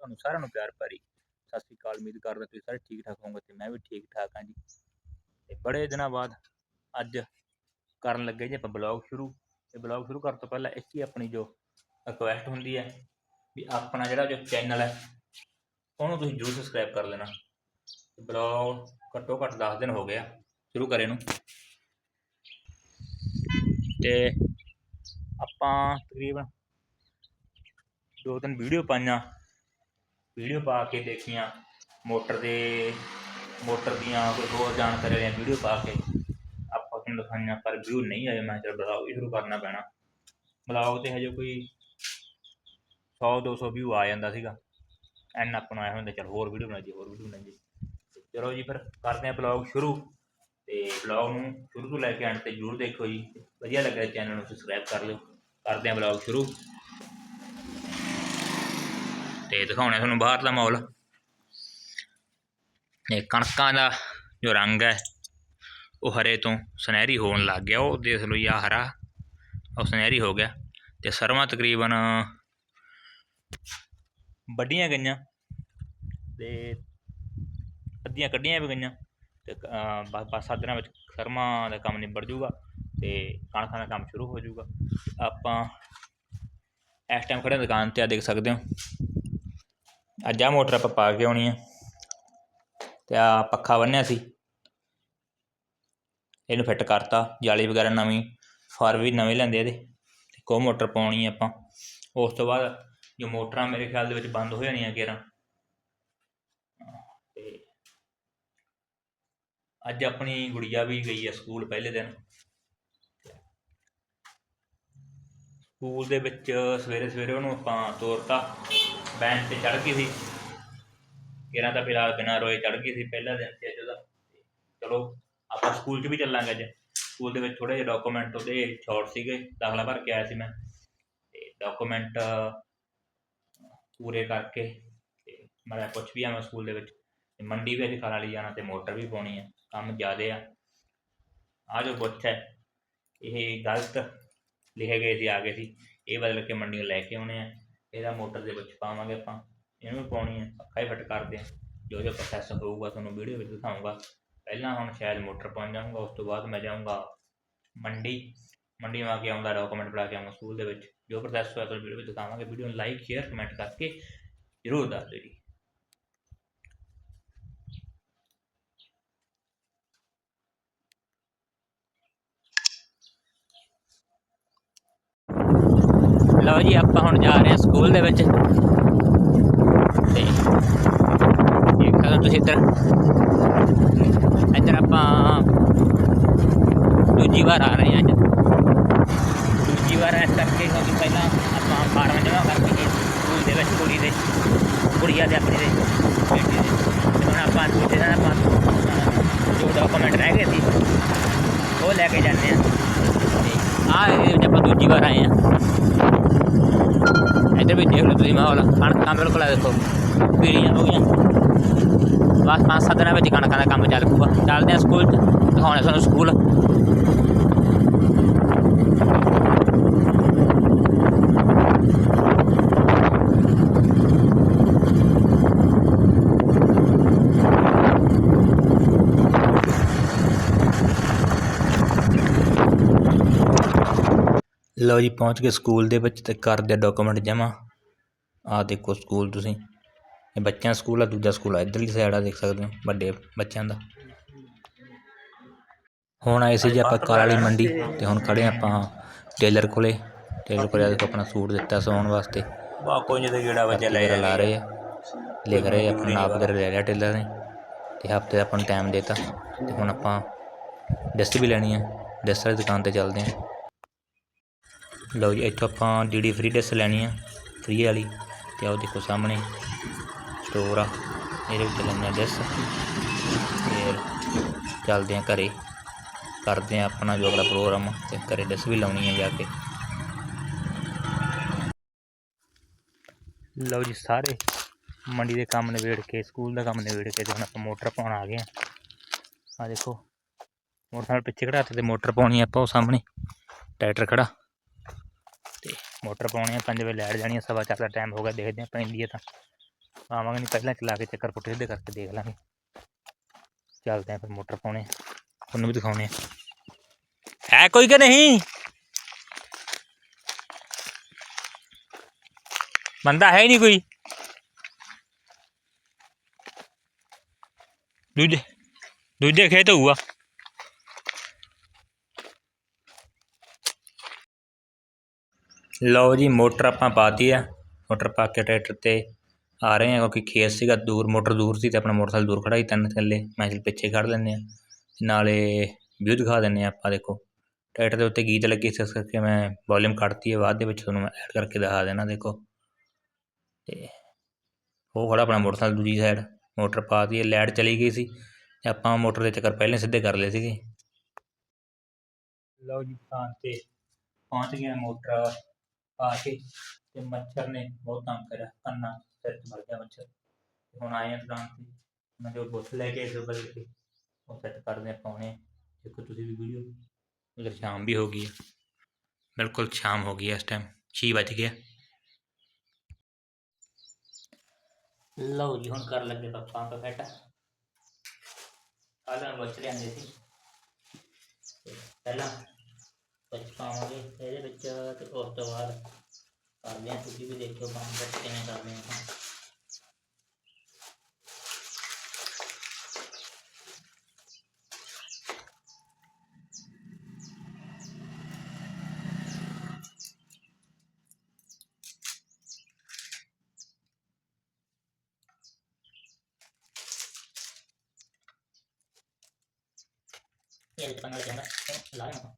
ਤੁਹਾਨੂੰ ਸਾਰਿਆਂ ਨੂੰ ਪਿਆਰ ਭਰੀ। ਸਤਿ ਸ੍ਰੀ ਅਕਾਲ, ਉਮੀਦ ਕਰਦਾ ਤੁਸੀਂ ਸਾਰੇ ਠੀਕ ਠਾਕ ਹੋਵੋਗੇ ਤੇ ਮੈਂ ਵੀ ਠੀਕ ਠਾਕ ਹਾਂ ਜੀ। ਤੇ ਬੜੇ ਦਿਨਾਂ ਬਾਅਦ ਅੱਜ ਕਰਨ ਲੱਗੇ ਜੀ ਆਪਾਂ ਬਲੌਗ ਸ਼ੁਰੂ। ਤੇ ਬਲੌਗ ਸ਼ੁਰੂ ਕਰਨ ਤੋਂ ਪਹਿਲਾਂ ਇੱਕ ਹੀ ਆਪਣੀ ਜੋ ਰਿਕੁਐਸਟ ਹੁੰਦੀ ਹੈ ਵੀ ਆਪਣਾ ਜਿਹੜਾ ਜੋ ਚੈਨਲ ਹੈ, ਉਹਨੂੰ ਤੁਸੀਂ ਜਰੂਰ ਸਬਸਕ੍ਰਾਈਬ ਕਰ ਲੈਣਾ। ਤੇ ਬਲੌਗ ਘੱਟੋ ਘੱਟ 10 ਦਿਨ ਹੋ ਗਿਆ, ਸ਼ੁਰੂ ਕਰੇ ਨੂੰ। ਤੇ ਆਪਾਂ ਤਕਰੀਬਨ ਦੋ ਤਿੰਨ ਵੀਡੀਓ ਪਾਈਆਂ। ਵੀਡੀਓ ਪਾ ਕੇ ਦੇਖੀਆਂ, ਮੋਟਰ ਦੇ, ਮੋਟਰ ਦੀਆਂ ਕੋਈ ਹੋਰ ਜਾਣਕਾਰੀ ਵਾਲੀਆਂ ਵੀਡੀਓ ਪਾ ਕੇ ਆਪਾਂ ਤੁਹਾਨੂੰ ਦਿਖਾਈਆਂ, ਪਰ ਵਿਊ ਨਹੀਂ ਆਇਆ ਮੈਂ ਚਲ ਬਲੌਗ ਹੀ ਸ਼ੁਰੂ ਕਰਨਾ ਪੈਣਾ। ਬਲੌਗ ਤੇ ਹਜੇ ਕੋਈ 100 200 ਵਿਊ ਆ ਜਾਂਦਾ ਸੀਗਾ। ਐਨ ਆਪਣਾ ਆਇਆ ਹੁੰਦਾ, ਚਲ ਹੋਰ ਵੀਡੀਓ ਬਣਾ ਜੀ ਹੋਰ ਵੀਡੀਓ ਬਣਾ ਜੀ ਚਲੋ ਜੀ, ਫਿਰ ਕਰਦੇ ਹਾਂ ਬਲੌਗ ਸ਼ੁਰੂ। ਤੇ ਬਲੌਗ ਨੂੰ ਸ਼ੁਰੂ ਤੋਂ ਲੈ ਕੇ ਅੰਤ ਤੇ ਜਰੂਰ ਦੇਖੋ ਜੀ। ਵਧੀਆ ਲੱਗਿਆ ਚੈਨਲ ਨੂੰ ਸਬਸਕ੍ਰਾਈਬ ਕਰ ਲਿਓ। ਕਰਦੇ ਹਾਂ ਬਲੌਗ ਸ਼ੁਰੂ। ਤੇ ਦਿਖਾਉਣਾ ਤੁਹਾਨੂੰ ਬਾਹਰ ਦਾ ਮਾਹੌਲ। ਇਹ ਕਣਕਾਂ ਦਾ ਜੋ ਰੰਗ ਹੈ, ਉਹ ਹਰੇ ਤੋਂ ਸੁਨਹਿਰੀ ਹੋਣ ਲੱਗ ਗਿਆ। ਉਹ ਦੇਖ ਲਓ ਜੀ ਹਰਾ, ਉਹ ਸੁਨਹਿਰੀ ਹੋ ਗਿਆ। ਤੇ ਸਰਵਾਂ ਤਕਰੀਬਨ ਵੱਡੀਆਂ ਗਈਆਂ ਤੇ ਅੱਧੀਆਂ ਕੱਢੀਆਂ ਵੀ ਗਈਆਂ। ਤੇ ਬਸ ਬਸ ਸੱਤ ਵਿੱਚ ਸਰਮਾਂ ਦਾ ਕੰਮ ਨਿਬੜ ਜੂਗਾ ਤੇ ਕਣਕਾਂ ਦਾ ਕੰਮ ਸ਼ੁਰੂ ਹੋ ਜੂਗਾ ਆਪਾਂ ਇਸ ਟਾਈਮ ਖੜੇ ਦੁਕਾਨ ਤੇ ਆ ਦੇਖ ਸਕਦੇ ਹੋ। ਅੱਜ ਆ ਮੋਟਰ ਆਪਾਂ ਪਾ ਕੇ ਆਉਣੀ ਆ। ਤੇ ਆ ਪੱਖਾ ਬੰਨਿਆ ਸੀ। ਇਹਨੂੰ ਫਿੱਟ ਕਰਤਾ। ਜਾਲੀ ਵਗੈਰਾ ਨਵੀਂ, ਫਾਰ ਵੀ ਨਵੇਂ ਲੈਂਦੇ ਇਹਦੇ। ਤੇ ਕੋ ਮੋਟਰ ਪਾਉਣੀ ਆ ਆਪਾਂ। ਉਸ ਤੋਂ ਬਾਅਦ ਜੋ ਮੋਟਰਾਂ ਮੇਰੇ ਖਿਆਲ ਦੇ ਵਿੱਚ ਬੰਦ ਹੋ ਜਾਣੀਆਂ ਗੇਰਾਂ। ਤੇ ਅੱਜ ਆਪਣੀ ਗੁੜੀਆ ਵੀ ਗਈ ਹੈ ਸਕੂਲ ਪਹਿਲੇ ਦਿਨ। ਸਕੂਲ ਦੇ ਵਿੱਚ ਸਵੇਰੇ ਸਵੇਰੇ ਉਹਨੂੰ ਆਪਾਂ ਤੋਰਤਾ। ਬੈਂਚ ਤੇ ਚੜ ਗਈ ਸੀ। ਕਿਰਾਂ ਤਾਂ ਫਿਲਹਾਲ ਬਿਨਾਂ ਰੋਏ ਚੜ ਗਈ ਸੀ ਪਹਿਲਾ ਦਿਨ ਸੀ ਅੱਜ ਉਹਦਾ। ਚਲੋ, ਆਪਾਂ ਸਕੂਲ 'ਚ ਵੀ ਚੱਲਾਂਗੇ ਅੱਜ। ਸਕੂਲ ਦੇ ਵਿੱਚ ਥੋੜੇ ਜਿਹੇ ਡਾਕੂਮੈਂਟ ਉਹਦੇ ਸ਼ਾਰਟ ਸੀਗੇ, ਦਾਖਲਾ ਭਰ ਕੇ ਆਇਆ ਸੀ ਮੈਂ। ਤੇ ਡਾਕੂਮੈਂਟ ਪੂਰੇ ਕਰਕੇ ਤੇ ਮੈਂ ਕੁਛ ਵੀ ਆ ਮੈਂ ਸਕੂਲ ਦੇ ਵਿੱਚ। ਮੰਡੀ ਵੀ ਅੱਜ ਖਾਣਾ ਲਈ ਜਾਣਾ ਤੇ ਮੋਟਰ ਵੀ ਪਾਉਣੀ ਹੈ ਕੰਮ ਜ਼ਿਆਦੇ ਆ। ਆ ਜੋ ਪੁੱਛ ਹੈ, ਇਹ ਗਲਤ ਲਿਖੇ ਗਏ ਸੀ, ਆ ਗਏ ਸੀ। ਇਹ ਬਦਲ ਕੇ ਮੰਡੀ ਨੂੰ ਲੈ ਕੇ ਆਉਣੇ ਆ। ਇਹਦਾ ਮੋਟਰ ਦੇ ਵਿੱਚ ਪਾਵਾਂਗੇ ਆਪਾਂ। ਇਹਨੂੰ ਪਾਉਣੀ ਹੈ ਪੱਖਾ ਹੀ ਫਿੱਟ ਕਰਦੇ ਆ। ਜੋ ਜੋ ਪ੍ਰੋਸੈਸ ਹੋਊਗਾ ਤੁਹਾਨੂੰ ਵੀਡੀਓ ਵਿੱਚ ਦਿਖਾਊਂਗਾ। ਪਹਿਲਾਂ ਹੁਣ ਸ਼ਾਇਦ ਮੋਟਰ ਪਾਉਣ ਜਾਊਂਗਾ, ਉਸ ਤੋਂ ਬਾਅਦ ਮੈਂ ਜਾਊਂਗਾ ਮੰਡੀ। ਮੰਡੀ ਮਾ ਕੇ ਆਉਂਦਾ ਡਾਕੂਮੈਂਟ ਬਣਾ ਕੇ ਆਉਂਗਾ ਸਕੂਲ ਦੇ ਵਿੱਚ। ਜੋ ਪ੍ਰੋਸੈਸ ਹੋਇਆ, ਤੁਹਾਨੂੰ ਵੀਡੀਓ ਵਿੱਚ ਦਿਖਾਵਾਂਗੇ। ਵੀਡੀਓ ਨੂੰ ਲਾਈਕ ਸ਼ੇਅਰ ਕਮੈਂਟ ਕਰਕੇ ਜ਼ਰੂਰ ਦੱਸ ਦਿਓ ਜੀ। ਲਓ ਜੀ ਆਪਾਂ ਹੁਣ ਜਾ ਰਹੇ ਹਾਂ ਸਕੂਲ ਦੇ ਵਿੱਚ। ਤੇ ਦੇਖ ਸਕਦੇ ਤੁਸੀਂ ਇੱਧਰ। ਇੱਧਰ ਆਪਾਂ ਦੂਜੀ ਵਾਰ ਆ ਰਹੇ ਹਾਂ ਅੱਜ। ਦੂਜੀ ਵਾਰ ਇਸ ਕਰਕੇ ਕਿਉਂਕਿ ਪਹਿਲਾਂ ਆਪਾਂ ਫਾਰਮ ਜਮ੍ਹਾਂ ਕਰਕੇ ਗਏ ਸਕੂਲ ਦੇ ਵਿੱਚ ਕੁੜੀ ਦੇ ਕੁੜੀਆਂ ਦੇ ਆਪਣੀ ਦੇ ਬੇਟੀ ਦੇ। ਤੇ ਹੁਣ ਆਪਾਂ ਦੂਜੇ ਦਿਨ ਆਪਾਂ ਅਹ, ਜੋ ਡਾਕੂਮੈਂਟ ਰਹਿ ਗਏ ਸੀ ਉਹ ਲੈ ਕੇ ਜਾਂਦੇ ਆ ਤੇ ਆਹ ਆਪਾਂ ਦੂਜੀ ਵਾਰ ਆਏ ਆ ਇੱਧਰ ਵੀ ਦੇਖ ਲਓ ਤੁਸੀਂ ਮਾਹੌਲ। ਕਣਕਾਂ ਬਿਲਕੁਲ ਆ ਦੇਖੋ ਪੀੜੀਆਂ ਹੋ ਗਈਆਂ। ਬਸ ਪੰਜ ਸੱਤ ਦਿਨਾਂ ਵਿੱਚ ਕਣਕਾਂ ਦਾ ਕੰਮ ਚੱਲ ਪੂਗਾ ਚੱਲਦੇ ਆ ਸਕੂਲ 'ਚ ਦਿਖਾਉਣੇ ਸਾਨੂੰ ਸਕੂਲ। ਲਓ ਜੀ ਪਹੁੰਚ ਗਏ ਸਕੂਲ ਦੇ ਵਿੱਚ ਤੇ ਕਰਦੇ ਡਾਕੂਮੈਂਟ ਜਮ੍ਹਾਂ। ਆਹ ਦੇਖੋ ਸਕੂਲ ਤੁਸੀਂ। ਇਹ ਬੱਚਿਆਂ ਸਕੂਲ ਆ ਦੂਜਾ ਸਕੂਲ ਆ। ਇੱਧਰਲੀ ਸਾਈਡ ਆ ਦੇਖ ਸਕਦੇ ਹੋ ਵੱਡੇ ਬੱਚਿਆਂ ਦਾ। ਹੁਣ ਆਏ ਸੀ ਜੀ ਆਪਾਂ ਕਾਲ ਵਾਲੀ ਮੰਡੀ ਤੇ ਹੁਣ ਖੜੇ ਆਪਾਂ। ਟੇਲਰ ਕੋਲੇ। ਟੇਲਰ ਕੋਲੇ ਦੇਖੋ ਆਪਣਾ ਸੂਟ ਦਿੱਤਾ ਸੌਣ ਵਾਸਤੇ। ਬਾਕੋ ਜੀ ਦੇ ਗੇੜਾ ਵਜੇ ਲੈ ਲਾ ਰਹੇ ਆ। ਲਿਖ ਰਹੇ ਆ ਆਪਣਾ ਨਾਪ ਵਗੈਰਾ ਲੈ ਲਿਆ ਟੇਲਰ ਨੇ। ਤੇ ਹਫ਼ਤੇ ਦਾ ਆਪਾਂ ਨੂੰ ਟਾਈਮ ਦਿੱਤਾ। ਤੇ ਹੁਣ ਆਪਾਂ ਡਸਟ ਵੀ ਲੈਣੀ ਆ। ਡਸਟ ਵਾਲੀ ਦੁਕਾਨ ਤੇ ਚੱਲਦੇ ਆ ਲਓ ਜੀ, ਇੱਥੋਂ ਆਪਾਂ ਡੀਡੀ ਫ੍ਰੀ ਡਿਸ ਲੈਣੀ ਆ ਫ੍ਰੀ ਵਾਲੀ, ਤੇ ਆਓ ਦੇਖੋ ਸਾਹਮਣੇ ਸਟੋਰ ਆ, ਇਹਦੇ ਵਿੱਚ ਲੈਣੇ ਆ ਡਿਸ, ਫਿਰ ਚੱਲਦੇ ਆ ਘਰੇ, ਕਰਦੇ ਆ ਆਪਣਾ ਜੋ ਅਗਲਾ ਪ੍ਰੋਗਰਾਮ ਤੇ ਘਰੇ ਡਿਸ ਵੀ ਲਾਉਣੀ ਆ ਜਾ ਕੇ। ਲਓ ਜੀ ਸਾਰੇ, ਮੰਡੀ ਦੇ ਕੰਮ ਨਿਬੇੜ ਕੇ, ਸਕੂਲ ਦਾ ਕੰਮ ਨਿਬੇੜ ਕੇ, ਤੇ ਹੁਣ ਆਪਾਂ ਮੋਟਰ ਪਾਉਣ ਆ ਗਏ ਆ। ਆ ਦੇਖੋ, ਮੋਟਰਸਾਈਕਲ ਪਿੱਛੇ ਖੜਾ ਤੇ ਮੋਟਰ ਪਾਉਣੀ ਆਪਾਂ ਉਹ ਸਾਹਮਣੇ, ਟਰੈਕਟਰ ਖੜਾ ਤੇ ਮੋਟਰ ਪਾਉਣੀ ਆ 5 ਵਜੇ ਲੈਟ ਜਾਣੀ ਆ ਸਵਾ ਚਾਰ ਦਾ ਟਾਈਮ ਹੋ ਗਿਆ ਦੇਖਦੇ ਆ ਪੈਂਦੀ ਆ ਤਾਂ ਆਵਾਂਗੇ ਨਹੀਂ ਪਹਿਲਾਂ ਚਲਾ ਕੇ ਚੱਕਰ ਪੁੱਠੇ ਸਿੱਧੇ ਕਰਕੇ ਦੇਖ ਲਾਂਗੇ ਚੱਲਦੇ ਆਂ ਫਿਰ ਮੋਟਰ ਪਾਉਣੇ ਆ। ਤੁਹਾਨੂੰ ਵੀ ਦਿਖਾਉਣੇ ਆ ਹੈ ਕੋਈ ਕਿ ਨਹੀਂ ਬੰਦਾ ਹੈ ਨਹੀਂ ਕੋਈ ਦੂਜੇ ਦੂਜੇ ਖੇਤ ਹੋਊਗਾ ਲਓ ਜੀ, ਮੋਟਰ ਆਪਾਂ ਪਾਤੀ ਆ। ਮੋਟਰ ਪਾ ਕੇ ਟਰੈਕਟਰ ਤੇ ਆ ਰਹੇ ਹਾਂ ਕਿਉਂਕਿ ਖੇਤ ਸੀਗਾ ਦੂਰ, ਮੋਟਰ ਦੂਰ ਸੀ ਅਤੇ ਆਪਣਾ ਮੋਟਰਸਾਈਕਲ ਦੂਰ ਖੜ੍ਹਾ ਸੀ, ਤਿੰਨ ਥੱਲੇ ਮੈਂ ਚੱਲ ਪਿੱਛੇ ਖੜ੍ਹ ਲੈਂਦੇ ਹਾਂ ਨਾਲੇ ਵਿਊ ਦਿਖਾ ਦਿੰਦੇ ਹਾਂ ਆਪਾਂ, ਦੇਖੋ। ਟਰੈਕਟਰ ਦੇ ਉੱਤੇ ਗੀਤ ਲੱਗੇ ਸੀ, ਇਸ ਕਰਕੇ ਮੈਂ ਵੋਲਿਊਮ ਕੱਢਤੀ ਹੈ ਬਾਅਦ ਦੇ ਵਿੱਚ, ਤੁਹਾਨੂੰ ਮੈਂ ਐਡ ਕਰਕੇ ਦਿਖਾ ਦੇਣਾ, ਦੇਖੋ। ਅਤੇ ਉਹ ਖੜਾ ਆਪਣਾ ਮੋਟਰਸਾਈਕਲ ਦੂਜੀ ਸਾਈਡ ਮੋਟਰ ਪਾਤੀ ਹੈ ਲਾਈਟ ਚਲੀ ਗਈ ਸੀ। ਤੇ ਆਪਾਂ ਮੋਟਰ ਦੇ ਚੱਕਰ ਪਹਿਲਾਂ ਸਿੱਧੇ ਕਰ ਲਏ ਸੀਗੇ। ਲਓ ਜੀ ਦੁਕਾਨ ਤੇ ਪਹੁੰਚ ਗਿਆ ਮੋਟਰ। ਪਾ ਕੇ ਤੇ ਮੱਛਰ ਨੇ ਬਹੁਤ ਤੰਗ ਕਰਿਆ ਕੰਨਾ ਸਿਰ 'ਚ ਮਰ ਗਿਆ ਮੱਛਰ ਤੇ ਹੁਣ ਆਏ ਆ ਦੁਕਾਨ ਤੇ ਮੈਂ ਜੋ ਬੋਤਲ ਲੈ ਕੇ ਆਏ ਬਦਲ ਕੇ ਉਹ ਸੈੱਟ ਕਰਦੇ ਆ ਪਾਉਣੇ ਦੇਖੋ ਤੁਸੀਂ ਵੀ ਵੀਡੀਓ ਉਧਰ ਸ਼ਾਮ ਵੀ ਹੋ ਗਈ ਹੈ ਬਿਲਕੁਲ ਸ਼ਾਮ ਹੋ ਗਈ ਹੈ ਇਸ ਟਾਈਮ 6 ਵੱਜ ਗਿਆ ਲਓ ਜੀ ਹੁਣ ਕਰ ਲੱਗੇ ਪਾਪਾ ਦਾ ਫੈਟ ਆਲਾਂ ਬਚ ਲਿਆਂਦੇ ਸੀ ਤੇ ਪਹਿਲਾਂ ਵਿੱਚ ਪਾਵਾਂਗੇ ਇਹਦੇ ਵਿੱਚ ਤੇ ਉਸ ਤੋਂ ਬਾਅਦ ਕਰਦੇ ਹਾਂ, ਤੁਸੀਂ ਵੀ ਦੇਖਿਓ ਕੰਮ ਵਿੱਚ ਕਿਵੇਂ ਕਰਦੇ ਹਾਂ। ਇਹ ਤਾਂ ਨਾਲ ਲਾਇਆ ਨਾ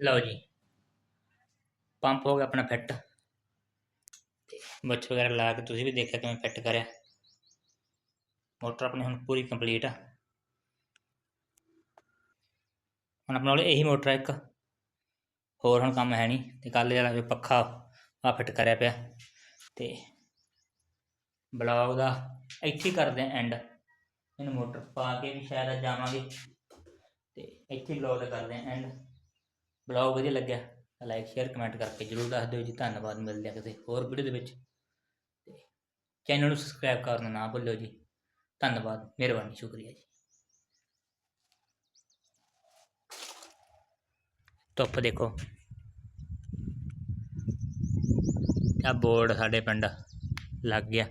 ਲਓ ਜੀ। ਪੰਪ ਹੋ ਗਿਆ ਆਪਣਾ ਫਿੱਟ ਬੱਚ ਵਗੈਰਾ ਲਾ ਕੇ ਤੁਸੀਂ ਵੀ ਦੇਖਿਆ ਕਿਵੇਂ ਫਿੱਟ ਕਰਿਆ। ਮੋਟਰ ਆਪਣੀ ਹੁਣ ਪੂਰੀ ਕੰਪਲੀਟ ਆ। ਹੁਣ ਆਪਣੇ ਕੋਲ ਇਹੀ ਮੋਟਰ ਆ ਇੱਕ। ਹੋਰ ਹੁਣ ਕੰਮ ਹੈ ਨਹੀਂ। ਤੇ ਕੱਲ ਜਿਹੜਾ ਪੱਖਾ ਆ ਫਿੱਟ ਕਰਿਆ ਪਿਆ। ਤੇ ਬਲੌਗ ਦਾ ਇੱਥੇ ਕਰਦੇ ਆ ਐਂਡ ਇਹਨੂੰ ਮੋਟਰ ਪਾ ਕੇ ਵੀ ਸ਼ਾਇਦ ਜਾਵਾਂਗੇ ਤੇ ਇੱਥੇ ਬਲੌਗ ਦਾ ਕਰਦੇ ਆ ਐਂਡ ਬਲੌਗ ਵਧੀਆ ਲੱਗਿਆ ਲਾਈਕ, ਸ਼ੇਅਰ, ਕਮੈਂਟ ਕਰਕੇ ਜਰੂਰ ਦੱਸ ਦਿਓ ਜੀ। ਧੰਨਵਾਦ, ਮਿਲਦੇ ਆ ਕਿਸੇ ਹੋਰ ਵੀਡੀਓ ਦੇ ਵਿੱਚ। ਚੈਨਲ ਨੂੰ ਸਬਸਕ੍ਰਾਈਬ ਕਰਨਾ ਨਾ ਭੁੱਲਿਓ ਜੀ। ਧੰਨਵਾਦ, ਮਿਹਰਬਾਨੀ, ਸ਼ੁਕਰੀਆ ਜੀ। ਧੁੱਪ ਦੇਖੋ। ਆ ਬੋਰਡ ਸਾਡੇ ਪਿੰਡ ਲੱਗ ਗਿਆ।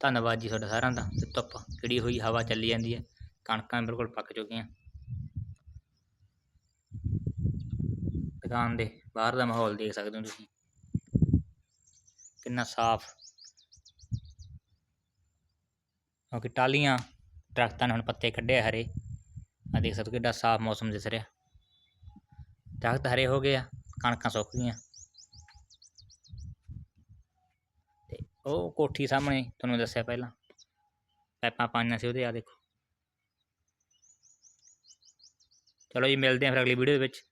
ਧੰਨਵਾਦ ਜੀ ਤੁਹਾਡਾ ਸਾਰਿਆਂ ਦਾ। ਤੇ ਧੁੱਪ ਕਿਹੜੀ ਹੋਈ, ਹਵਾ ਚੱਲੀ ਜਾਂਦੀ ਹੈ। ਕਣਕਾਂ ਬਿਲਕੁਲ ਪੱਕ ਚੁੱਕੀਆਂ। ਦੁਕਾਨ ਦੇ ਬਾਹਰ ਦਾ ਮਾਹੌਲ ਦੇਖ ਸਕਦੇ ਹੋ ਤੁਸੀਂ। ਕਿੰਨਾ ਸਾਫ਼। ਕਿਉਂਕਿ ਟਾਲੀਆਂ ਦਰਖਤਾਂ ਨੇ ਹੁਣ ਪੱਤੇ ਕੱਢੇ ਹਰੇ। ਆ ਦੇਖ ਸਕਦੇ ਹੋ ਕਿੱਡਾ ਸਾਫ਼ ਮੌਸਮ ਦਿਸ ਰਿਹਾ। ਦਰਖਤ ਹਰੇ ਹੋ ਗਏ ਆ, ਕਣਕਾਂ ਸੁੱਕ ਗਈਆਂ। ਤੇ ਉਹ ਕੋਠੀ ਸਾਹਮਣੇ ਤੁਹਾਨੂੰ ਦੱਸਿਆ ਪਹਿਲਾਂ। ਪੈਪਾਂ ਪਾਈਆਂ ਸੀ ਉਹਦੇ ਆ ਦੇਖੋ। ਚਲੋ ਜੀ, ਮਿਲਦੇ ਹਾਂ ਫਿਰ ਅਗਲੀ ਵੀਡੀਓ ਦੇ ਵਿੱਚ।